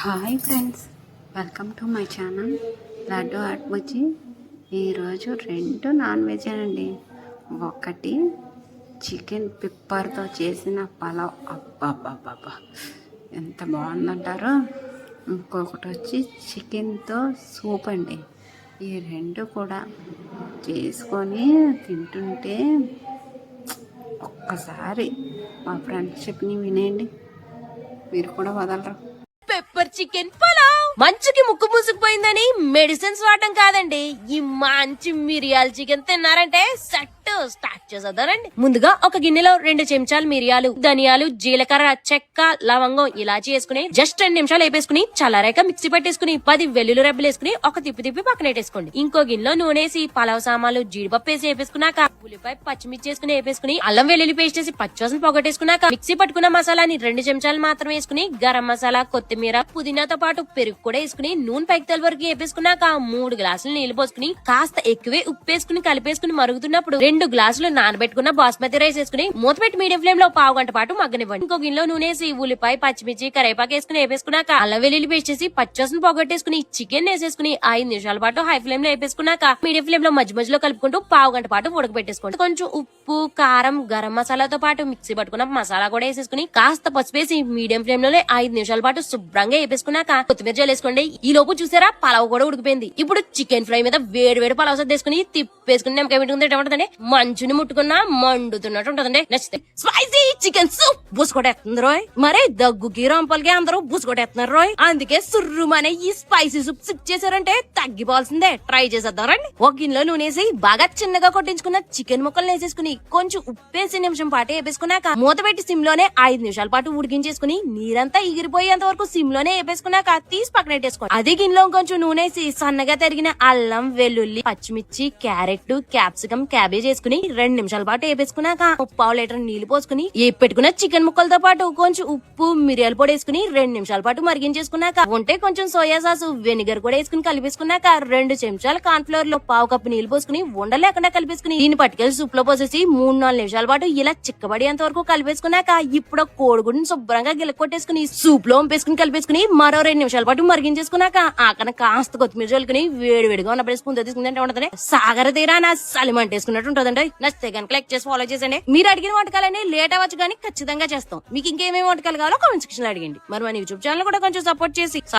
Hi friends welcome to my channel Laddu art Bujji ఈరోజు రెండు non veg అండి. ఒకటి చికెన్ పిప్పర్తో చేసిన పలావ్. అబ్బాబ్బాబ్బా ఎంత బాగుందంటారో? ఇంకొకటి వచ్చి చికెన్తో సూప్ అండి. ఈ రెండు కూడా చేసుకొని తింటుంటే ఒక్కసారి మా ఫ్రెండ్షిప్ని వినేయండి మీరు కూడా వదలరు. పెప్పర్ చికెన్ పలావ్ మంచుకి ముక్కు మూసుకుపోయిందని మెడిసిన్స్ వాడటం కాదండి. ఈ మంచి మిరియాల చికెన్ తిన్నారంటే సెట్. స్టార్ట్ చేసేద్దారండి ముందుగా ఒక గిన్నెలో రెండు చెంచాలు మిరియాలు ధనియాలు జీలకర్ర చెక్క లవంగం ఇలాచి వేసుకుని జస్ట్ రెండు నిమిషాలు వేపేసుకుని చల్లారాక మిక్సీ పట్టేసుకుని పది వెల్లుల్లి రెబ్బలు వేసుకుని ఒక తిప్పి తిప్పి పక్కన పెట్టేసుకోండి. ఇంకో గిన్నెలో నూనె వేసి పలావ్ సామాన్లు జీడిపప్పు వేసి వేపేసుకున్నాక ఉల్లిపాయ పచ్చిమిర్చి వేసుకుని వేపేసుకుని అల్లం వెల్లుల్లి పేస్ట్ వేసి పచ్చివాసన పొగట్టేసుకున్నాక మిక్సీ పట్టుకున్న మసాలాని రెండు చెంచాలు మాత్రం వేసుకుని గరం మసాలా కొత్తిమీర పుదీనాతో పాటు పెరుగు కూడా వేసుకుని నూనె పైకి వరకు వేపేసుకున్నాక మూడు గ్లాసులు నీళ్ళు పోసుకుని కాస్త ఎక్కువే ఉప్పు వేసుకుని కలిపేసుకుని మరుగుతున్నప్పుడు రెండు గ్లాసులు నానబెట్టుకున్న బాస్మతి రైస్ వేసుకుని మూత పెట్టి మీడియం ఫ్లేమ్లో పావు గంట పాటు మగ్గనివ్వండి. ఇంకో గిన్నెలో నూనె వేసి ఉల్లిపాయ పచ్చిమిర్చి కరేపాకు వేసుకుని వేపేసుకున్నాక అల్లం వెల్లుల్లి పేస్ట్ చేసి పచ్చోసన పొగట్టేసుకుని చికెన్ వేసేసుకుని ఐదు నిమిషాల పాటు హై ఫ్లేమ్లో వేపేసుకున్నాక మీడియం ఫ్లేమ్లో మధ్య మధ్యలో కలుపుకుంటూ పావు గంట పాటు ఉడకబెట్టేసుకోండి. కొంచెం ఉప్పు కారం గరం మసాలాతో పాటు మిక్సీ పట్టుకున్న మసాలా కూడా వేసేసుకుని కాస్త పసుపు వేసి మీడియం ఫ్లేమ్లోనే ఐదు నిమిషాల పాటు శుభ్రంగా వేపేసుకున్నాక కొత్తిమీర జల్లు వేసుకోండి. ఈ లోపు చూసారా పలావ్ కూడా ఉడికిపోయింది. ఇప్పుడు చికెన్ ఫ్రై మీద వేడి వేడి పలావ్ సర్దేసుకుని తిప్పేసుకుని నిమ్మకాయ పెట్టుకుంటే ఎటువంటిదండి మంచుని ముట్టుకున్నా మండుతున్నట్టు ఉంటుందండి. నచ్చితే స్పైసీ చికెన్ సూప్. బుసుకోటేస్తుంది రోయ్. మరే దగ్గుకి రంపలకి అందరూ బుసుకోటేస్తున్నారు రోయ్. అందుకే సుర్రుమనే ఈ స్పైసీ సూప్ సిప్ చేశారంటే తగ్గిపోవాల్సిందే. ట్రై చేసేద్దాం రండి. ఒక గిన్నెలో నూనేసి బాగా చిన్నగా కొట్టించుకున్న చికెన్ ముక్కలు వేసేసుకుని కొంచెం ఉప్పేసి నిమిషం పాటు వేపేసుకున్నాక మూత పెట్టి సిమ్లోనే ఐదు నిమిషాల పాటు ఉడికించేసుకుని నీరంతా ఎగిరిపోయేంత వరకు సిమ్లోనే వేపేసుకున్నాక తీసి పక్కన పెట్టేసుకోండి అది గిన్నెలో కొంచెం నూనెసి సన్నగా తరిగిన అల్లం వెల్లుల్లి పచ్చిమిర్చి క్యారెట్ క్యాప్సికం క్యాబేజ్ వేసుకుని రెండు నిమిషాల పాటు వేపేసుకున్నాక పావు లీటర్ నీళ్ళు పోసుకుని ఏ పెట్టుకున్న చికెన్ ముక్కలతో పాటు కొంచెం ఉప్పు మిరియాల పొడి వేసుకుని రెండు నిమిషాల పాటు మరిగించేసుకున్నాక ఉంటే కొంచెం సోయా సాస్ వెనిగర్ కూడా వేసుకుని కలిపేసుకున్నాక రెండు చెంచాలు కార్న్ ఫ్లోర్లో పావు కప్పు నీళ్ళు పోసుకుని ఉండలేకుండా కలిపేసుకుని దీన్ని పట్టుకెళ్ళి సూప్లో పోసేసి మూడు నాలుగు నిమిషాల పాటు ఇలా చిక్కబడేంత వరకు కలిపేసుకున్నాక ఇప్పుడు కోడిగుడిని శుభ్రంగా గిలకొట్టేసుకుని సూప్లో వంపేసుకుని కలిపేసుకుని మరో రెండు నిమిషాల పాటు మరిగించేసుకున్నాక ఆకన కాస్త కొత్తిమీర చల్లుకుని వేడివేడిగా ఉన్నప్పుడు ఉన్న స్పూన్తో సాగర తీరా నా సలిమంటేసుకున్నట్టు ఉంటుందండి. నచ్చితే కనుక లైక్ చేసి ఫాలో చేసండి మీరు అడిగిన వంటకాలన్నీ లేట్ అవ్వచ్చు కానీ ఖచ్చితంగా చేస్తాం. మీకు ఇంకేమేమి వంటకాలు కావాలో కామెంట్ సెక్షన్లో అడిగండి. మరి మన యూట్యూబ్ ఛానల్ కూడా కొంచెం సపోర్ట్ చేసి